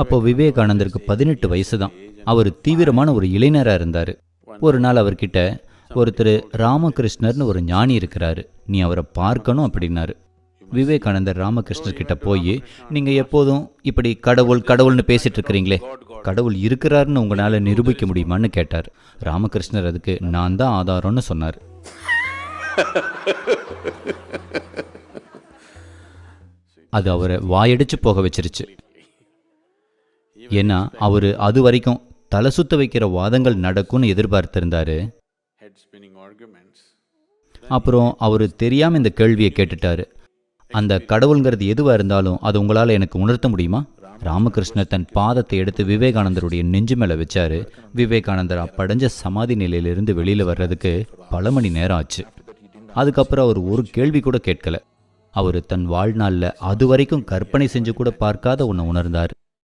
அப்போ விவேகானந்தருக்கு பதினெட்டு வயசு தான் அவர் தீவிரமான ஒரு இளைஞராக இருந்தார். ஒரு நாள் அவர்கிட்ட ஒருத்தர் ராமகிருஷ்ணர்னு ஒரு ஞானி இருக்கிறாரு. நீ அவரை பார்க்கணும் அப்படின்னாரு. விவேகானந்தர் ராமகிருஷ்ணர் கிட்ட போய் நீங்கள் எப்போதும் இப்படி கடவுள் கடவுள்னு பேசிட்டு இருக்கிறீங்களே கடவுள் இருக்கிறாருன்னு உங்களால் நிரூபிக்க முடியுமான்னு கேட்டார். ராமகிருஷ்ணர் அதுக்கு நான் தான் ஆதாரம்னு சொன்னார். அது அவரை வாயடிச்சு போக வச்சிருச்சு. ஏன்னா அவர் அது வரைக்கும் தலை சுத்த வைக்கிற வாதங்கள் நடக்கும்னு எதிர்பார்த்திருந்தாரு. அப்புறம் அவர் தெரியாம இந்த கேள்வியை கேட்டுட்டாரு. அந்த கடவுள்ங்கிறது எதுவா இருந்தாலும் அது உங்களால எனக்கு உணர்த்த முடியுமா? ராமகிருஷ்ணர் தன் பாதத்தை எடுத்து விவேகானந்தருடைய நெஞ்சு மேல வச்சாரு. விவேகானந்தர் அப்படைஞ்ச சமாதி நிலையிலிருந்து வெளியில வர்றதுக்கு பல மணி நேரம் ஆச்சு. அதுக்கப்புறம் அவர் ஒரு கேள்வி கூட கேட்கல. அவர் தன் வாழ்நாளில் அது வரைக்கும் கற்பனை செஞ்சு கூட பார்க்காத ஒன்று உணர்ந்தார்.